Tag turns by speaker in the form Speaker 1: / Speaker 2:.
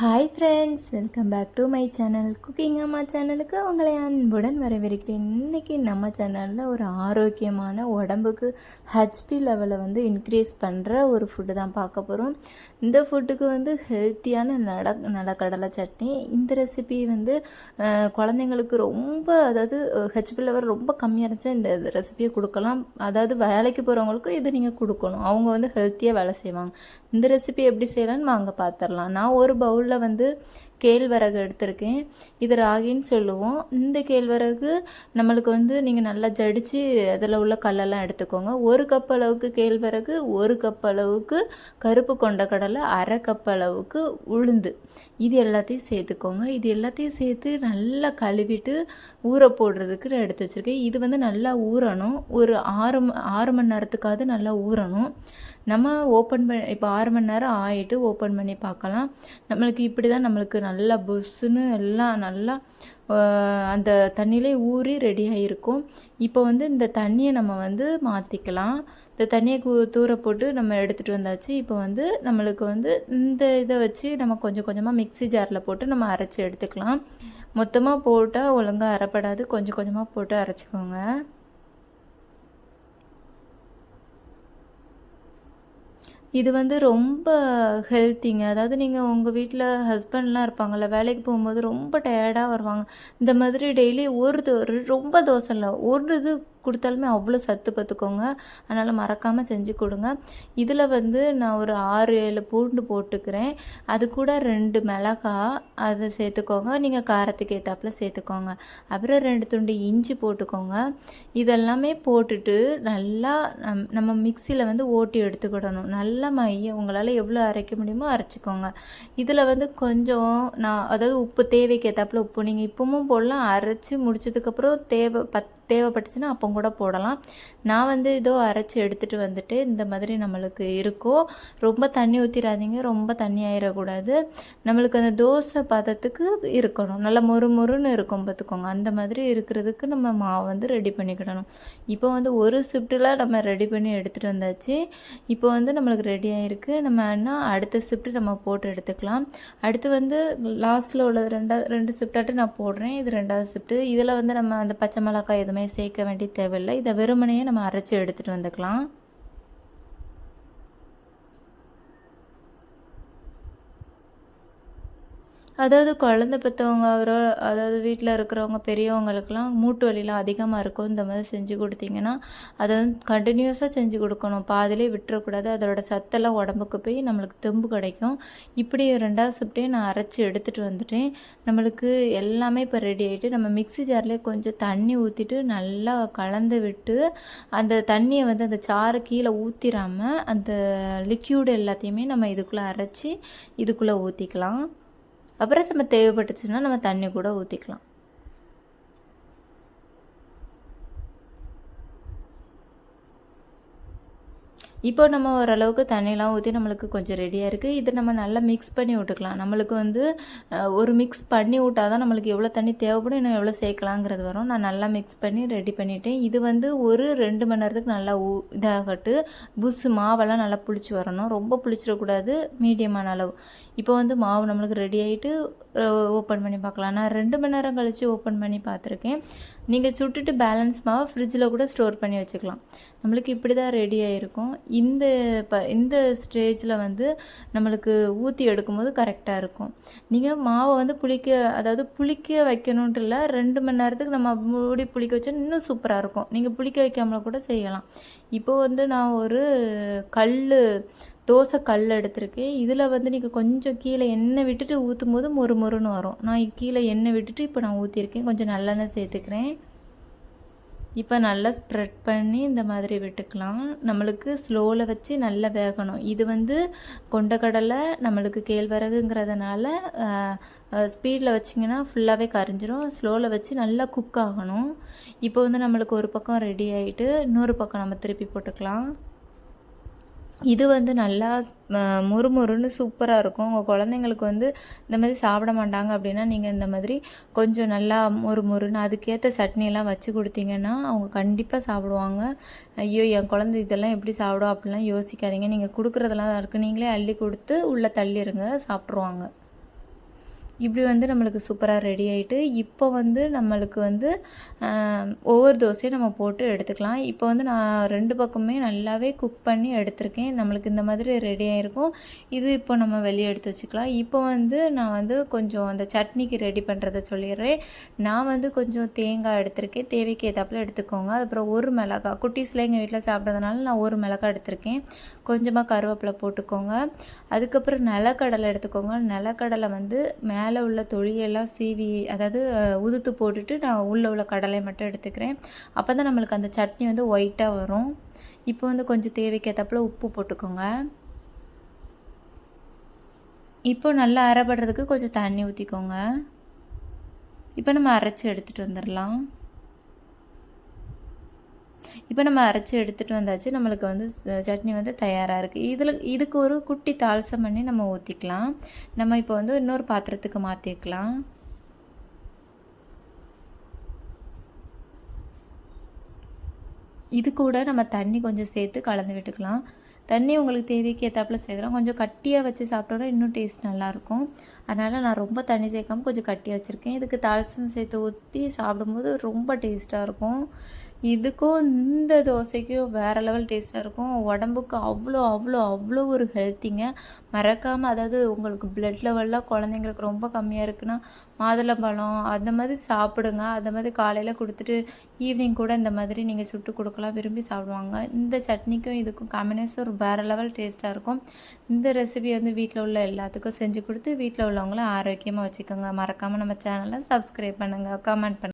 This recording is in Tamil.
Speaker 1: Hi friends welcome back to my channel cooking அம்மா சேனலுக்கு உங்களை அன்புடன் வரவேற்கிறேன். இன்றைக்கி நம்ம சேனலில் ஒரு ஆரோக்கியமான உடம்புக்கு ஹெச்பி லெவலை வந்து இன்க்ரீஸ் பண்ணுற ஒரு ஃபுட்டு தான் பார்க்க போகிறோம் இந்த ஃபுட்டுக்கு வந்து ஹெல்த்தியான நட நிலக்கடலை சட்னி. இந்த ரெசிபி வந்து குழந்தைங்களுக்கு ரொம்ப அதாவது ஹெச்பி லெவல் ரொம்ப கம்மியாக இருந்துச்சு இந்த ரெசிபியை கொடுக்கலாம். அதாவது வேலைக்கு போகிறவங்களுக்கும் இது நீங்கள் கொடுக்கணும். அவங்க வந்து ஹெல்த்தியாக வேலை செய்வாங்க. இந்த ரெசிபி எப்படி செய்யலான்னு வாங்க பார்த்துடலாம் நான் ஒரு பவுல் உள்ளே வந்து கேழ்வரகு எடுத்திருக்கேன். இது ராகின்னு சொல்லுவோம். இந்த கேழ்வரகு நம்மளுக்கு வந்து நீங்கள் நல்லா ஜடித்து அதில் உள்ள கல்லெல்லாம் எடுத்துக்கோங்க. ஒரு கப் அளவுக்கு கேழ்வரகு ஒரு கப் அளவுக்கு கருப்பு கொண்ட கடலை அரை கப் அளவுக்கு உளுந்து. இது எல்லாத்தையும் சேர்த்துக்கோங்க. இது எல்லாத்தையும் சேர்த்து நல்லா கழுவிட்டு ஊற போடுறதுக்கு எடுத்து வச்சுருக்கேன். இது வந்து நல்லா ஊறணும். ஒரு ஆறு ஆறு மணி நேரத்துக்காவது நல்லா ஊறணும். நம்ம ஓப்பன் பண்ணி இப்போ ஆறு மணி நேரம் ஆகிட்டு ஓப்பன் பண்ணி பார்க்கலாம். நம்மளுக்கு இப்படி தான் நம்மளுக்கு நல்லா புஷ்ஷுன்னு எல்லாம் நல்லா அந்த தண்ணியிலே ஊறி ரெடி ஆகிருக்கும் இப்போ வந்து இந்த தண்ணியை நம்ம வந்து மாற்றிக்கலாம் இந்த தண்ணியை கூ தூர போட்டு நம்ம எடுத்துகிட்டு வந்தாச்சு. இப்போ வந்து நம்மளுக்கு வந்து இந்த இதை வச்சு நம்ம கொஞ்சம் கொஞ்சமாக மிக்ஸி ஜாரில் போட்டு நம்ம அரைச்சி எடுத்துக்கலாம். மொத்தமாக போட்டால் ஒழுங்காக அரைப்படாது. கொஞ்சம் கொஞ்சமாக போட்டு அரைச்சிக்கோங்க. இது வந்து ரொம்ப ஹெல்த்திங்க அதாவது நீங்கள் உங்கள் வீட்டில் ஹஸ்பண்ட்லாம் இருப்பாங்கள்ல வேலைக்கு போகும்போது ரொம்ப டயர்டாக வருவாங்க. இந்த மாதிரி டெய்லி ஒரு தோ- ஒரு ரொம்ப தோசை இல்லை ஒரு இது கொடுத்தாலுமே அவ்வளோ சத்து பார்த்துக்கோங்க. அதனால் மறக்காமல் செஞ்சு கொடுங்க. இதில் வந்து நான் ஒரு ஆறு ஏழு பூண்டு போட்டுக்கிறேன். அது கூட ரெண்டு மிளகா அதை சேர்த்துக்கோங்க. நீங்கள் காரத்துக்கு ஏற்றாப்புல சேர்த்துக்கோங்க. அப்புறம் ரெண்டு துண்டு இஞ்சி போட்டுக்கோங்க. இதெல்லாமே போட்டுட்டு நல்லா நம் நம்ம மிக்சியில் வந்து ஓட்டி எடுத்துக்கிடணும். நல்லா மையம் உங்களால் எவ்வளோ அரைக்க முடியுமோ அரைச்சிக்கோங்க. இதில் வந்து கொஞ்சம் நான் அதாவது உப்பு தேவைக்கு ஏற்றாப்புல உப்பு. நீங்கள் இப்பவும் போடலாம். அரைச்சி முடிச்சதுக்கப்புறம் தேவை பத் தேவைப்பட்டுச்சுன்னா அப்போ கூட போடலாம். நான் வந்து இதோ அரைச்சி எடுத்துகிட்டு வந்துட்டு இந்த மாதிரி நம்மளுக்கு இருக்கும் ரொம்ப தண்ணி ஊற்றிடாதீங்க ரொம்ப தண்ணி ஆயிடக்கூடாது நம்மளுக்கு அந்த தோசை பதத்துக்கு இருக்கணும். நல்லா மொறு மொறுன்னு இருக்கும் பார்த்துக்கோங்க. அந்த மாதிரி இருக்கிறதுக்கு நம்ம மாவு வந்து ரெடி பண்ணிக்கிடணும். இப்போ வந்து ஒரு ஷிஃப்ட்டில் நம்ம ரெடி பண்ணி எடுத்துகிட்டு வந்தாச்சு. இப்போ வந்து நம்மளுக்கு ரெடி ஆகிருக்கு நம்ம என்ன அடுத்த ஷிஃப்ட்டு நம்ம போட்டு எடுத்துக்கலாம். அடுத்து வந்து லாஸ்ட்டில் உள்ளது ரெண்டாவது ரெண்டு ஷிஃப்டாட்டு நான் போடுறேன். இது ரெண்டாவது ஷிஃப்ட்டு இதில் வந்து நம்ம அந்த பச்சை மிளகாய் எதுவுமே சேர்க்க வேண்டிய தேவையில்லை. இதை வெறுமனையே நம்ம அரைச்சி எடுத்துகிட்டு வந்துக்கலாம். அதாவது குழந்த பெற்றவங்க அவரோ அதாவது வீட்டில் இருக்கிறவங்க பெரியவங்களுக்கெல்லாம் மூட்டு வலிலாம் அதிகமாக இருக்கும். இந்த மாதிரி செஞ்சு கொடுத்தீங்கன்னா அதை வந்து கண்டினியூஸாக செஞ்சு கொடுக்கணும். பாதியிலே விட்டுறக்கூடாது. அதோட சத்தெல்லாம் உடம்புக்கு போய் நம்மளுக்கு தெம்பு கிடைக்கும். இப்படி ரெண்டாவது ஷிஃப்ட்டே நான் அரைச்சி எடுத்துகிட்டு வந்துட்டேன். நம்மளுக்கு எல்லாமே இப்போ ரெடி ஆகிட்டு நம்ம மிக்ஸி ஜார்லேயே கொஞ்சம் தண்ணி ஊற்றிட்டு நல்லா கலந்து விட்டு அந்த தண்ணியை வந்து அந்த சாறு கீழே ஊற்றிடாம அந்த லிக்யூடு எல்லாத்தையுமே நம்ம இதுக்குள்ளே அரைச்சி இதுக்குள்ளே ஊற்றிக்கலாம் அப்புறம் நம்ம தேவைப்பட்டுச்சுன்னா நம்ம தண்ணி கூட ஊற்றிக்கலாம் இப்போ நம்ம ஓரளவுக்கு தண்ணியெலாம் ஊற்றி நம்மளுக்கு கொஞ்சம் ரெடியாக இருக்குது இதை நம்ம நல்லா மிக்ஸ் பண்ணி விட்டுக்கலாம். நம்மளுக்கு வந்து ஒரு மிக்ஸ் பண்ணி விட்டால் தான் நம்மளுக்கு எவ்வளோ தண்ணி தேவைப்படும் இன்னும் எவ்வளோ சேர்க்கலாங்கிறது வரும். நான் நல்லா மிக்ஸ் பண்ணி ரெடி பண்ணிட்டேன். இது வந்து ஒரு ரெண்டு மணி நேரத்துக்கு நல்லா ஊ இதாகட்டு. புஸ் மாவெல்லாம் நல்லா புளிச்சு வரணும். ரொம்ப புளிச்சிடக்கூடாது. மீடியமான அளவு. இப்போ வந்து மாவு நம்மளுக்கு ரெடி ஆகிட்டு ஓப்பன் பண்ணி பார்க்கலாம். நான் ரெண்டு மணி நேரம் கழித்து ஓப்பன் பண்ணி பார்த்துருக்கேன். நீங்கள் சுட்டுட்டு பேலன்ஸ் மாவு ஃப்ரிட்ஜில் கூட ஸ்டோர் பண்ணி வச்சுக்கலாம். நம்மளுக்கு இப்படி தான் ரெடி ஆகிருக்கும் இந்த ப இந்த ஸ்டேஜில் வந்து நம்மளுக்கு ஊற்றி எடுக்கும்போது கரெக்டாக இருக்கும். நீங்கள் மாவை வந்து புளிக்க அதாவது புளிக்க வைக்கணுன்ட்டு இல்லை ரெண்டு மணி நேரத்துக்கு நம்ம மூடி புளிக்க வச்சா இன்னும் சூப்பராக இருக்கும். நீங்கள் புளிக்க வைக்காமல கூட செய்யலாம். இப்போ வந்து நான் ஒரு கல் தோசை கல் எடுத்திருக்கேன் இதில் வந்து நீங்கள் கொஞ்சம் கீழே எண்ணெய் விட்டுட்டு ஊற்றும் போது மொறு மொறுன்னு வரும். நான் கீழே எண்ணெய் விட்டுட்டு இப்போ நான் ஊற்றிருக்கேன் கொஞ்சம் நல்லெண்ணெய் சேர்த்துக்கிறேன். இப்போ நல்லா ஸ்ப்ரெட் பண்ணி இந்த மாதிரி விட்டுக்கலாம். நம்மளுக்கு ஸ்லோவில் வச்சு நல்லா வேகணும். இது வந்து கொண்டக்கடலை நம்மளுக்கு கேழ்வரகுங்கிறதுனால ஸ்பீடில் வச்சிங்கன்னா ஃபுல்லாகவே கரைஞ்சிரும். ஸ்லோவில் வச்சு நல்லா குக் ஆகணும். இப்போ வந்து நம்மளுக்கு ஒரு பக்கம் ரெடி ஆகிட்டு இன்னொரு பக்கம் நம்ம திருப்பி போட்டுக்கலாம். இது வந்து நல்லா முறுமுறுன்னு மொறுமொறுன்னு சூப்பராக இருக்கும். உங்கள் குழந்தைங்களுக்கு வந்து இந்த மாதிரி சாப்பிட மாட்டாங்க அப்படின்னா நீங்கள் இந்த மாதிரி கொஞ்சம் நல்லா முறுமுறுன்னு அதுக்கேற்ற சட்னியெல்லாம் வச்சு கொடுத்தீங்கன்னா அவங்க கண்டிப்பாக சாப்பிடுவாங்க. ஐயோ என் குழந்தை இதெல்லாம் எப்படி சாப்பிடும் அப்படிலாம் யோசிக்காதீங்க. நீங்கள் கொடுக்குறதெல்லாம் இருக்குது நீங்களே அள்ளி கொடுத்து உள்ளே தள்ளிடுங்க சாப்பிட்ருவாங்க இப்படி வந்து நம்மளுக்கு சூப்பராக ரெடி ஆகிட்டு இப்போ வந்து நம்மளுக்கு வந்து ஒவ்வொரு தோசையும் நம்ம போட்டு எடுத்துக்கலாம். இப்போ வந்து நான் ரெண்டு பக்கமே நல்லாவே குக் பண்ணி எடுத்திருக்கேன். நம்மளுக்கு இந்த மாதிரி ரெடி ஆகிருக்கும் இது இப்போ நம்ம வெளியே எடுத்து வச்சுக்கலாம். இப்போ வந்து நான் வந்து கொஞ்சம் அந்த சட்னிக்கு ரெடி பண்ணுறதை சொல்லிடுறேன். நான் வந்து கொஞ்சம் தேங்காய் எடுத்திருக்கேன். தேவைக்கு ஏற்றாப்புல எடுத்துக்கோங்க. அதுக்கப்புறம் ஒரு மிளகாய். குட்டீஸ்லாம் எங்கள் வீட்டில் சாப்பிட்றதுனால நான் ஒரு மிளகாய் எடுத்திருக்கேன். கொஞ்சமாக கருவேப்பிலை போட்டுக்கோங்க. அதுக்கப்புறம் நிலக்கடலை எடுத்துக்கோங்க. நிலக்கடலை வந்து மேலே மேலே உள்ள தொழியெல்லாம் சீவி அதாவது உதுத்து போட்டுட்டு நான் உள்ளே உள்ள கடலை மட்டும் எடுத்துக்கிறேன். அப்போ தான் நம்மளுக்கு அந்த சட்னி வந்து ஒயிட்டாக வரும். இப்போ வந்து கொஞ்சம் தேவைக்கேற்றப்பில் உப்பு போட்டுக்கோங்க. இப்போ நல்லா அரைபடுறதுக்கு கொஞ்சம் தண்ணி ஊற்றிக்கோங்க இப்போ நம்ம அரைச்சி எடுத்துகிட்டு வந்துடலாம். இப்போ நம்ம அரைச்சி எடுத்துகிட்டு வந்தாச்சு நம்மளுக்கு வந்து சட்னி வந்து தயாராக இருக்குது இதில் இதுக்கு ஒரு குட்டி தாளசம் பண்ணி நம்ம ஊற்றிக்கலாம் நம்ம இப்போ வந்து இன்னொரு பாத்திரத்துக்கு மாற்றிக்கலாம் இது கூட நம்ம தண்ணி கொஞ்சம் சேர்த்து கலந்து விட்டுக்கலாம். தண்ணி உங்களுக்கு தேவைக்கு ஏற்றாப்புல சேர்த்துலாம் கொஞ்சம் கட்டியாக வச்சு சாப்பிட்டோன்னா இன்னும் டேஸ்ட் நல்லாயிருக்கும் அதனால் நான் ரொம்ப தண்ணி சேர்க்காம கொஞ்சம் கட்டியாக வச்சுருக்கேன். இதுக்கு தாளசம் சேர்த்து ஊற்றி சாப்பிடும்போது ரொம்ப டேஸ்ட்டாக இருக்கும். இதுக்கும் இந்த தோசைக்கும் வேறு லெவல் டேஸ்ட்டாக இருக்கும். உடம்புக்கு அவ்வளோ அவ்வளோ அவ்வளோ ஒரு ஹெல்த்திங்க மறக்காமல் அதாவது உங்களுக்கு பிளட் லெவல்லாம் குழந்தைங்களுக்கு ரொம்ப கம்மியாக இருக்குன்னா மாதுளம்பழம் அந்த மாதிரி சாப்பிடுங்க. அந்த மாதிரி காலையில் கொடுத்துட்டு ஈவினிங் கூட இந்த மாதிரி நீங்கள் சுட்டு கொடுக்கலாம். விரும்பி சாப்பிடுவாங்க. இந்த சட்னிக்கும் இதுக்கும் காம்பினேஷன் வேறு லெவல் டேஸ்ட்டாக இருக்கும். இந்த ரெசிபி வந்து வீட்டில் உள்ள எல்லாத்துக்கும் செஞ்சு கொடுத்து வீட்டில் உள்ளவங்களும் ஆரோக்கியமாக வச்சுக்கோங்க. மறக்காமல் நம்ம சேனலை சப்ஸ்கிரைப் பண்ணுங்கள் கமெண்ட் பண்ணுங்கள்